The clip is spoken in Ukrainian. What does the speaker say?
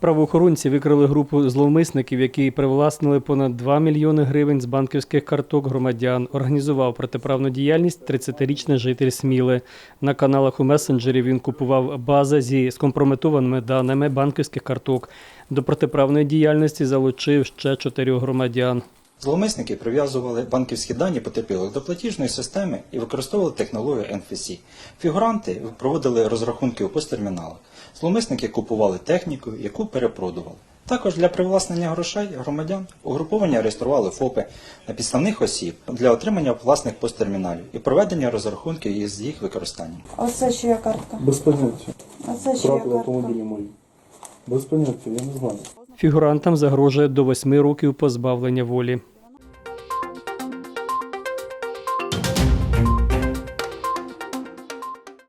Правоохоронці викрили групу зловмисників, які привласнили понад 2 мільйони гривень з банківських карток громадян. Організував протиправну діяльність 30-річний житель Сміли. На каналах у месенджері він купував бази зі скомпрометованими даними банківських карток. До протиправної діяльності залучив ще чотирьох громадян. Зловмисники прив'язували банківські дані потерпілих до платіжної системи і використовували технологію NFC. Фігуранти проводили розрахунки у посттерміналах. Зловмисники купували техніку, яку перепродували. Також для привласнення грошей громадян угруповання реєстрували ФОПи на підставних осіб для отримання власних посттерміналів і проведення розрахунків із їх використанням. Оце чия картка? Без поняття. Оце чия Трапили картка? автомобілі мої. Без поняття, я не знаю. Фігурантам загрожує до 8 років позбавлення волі.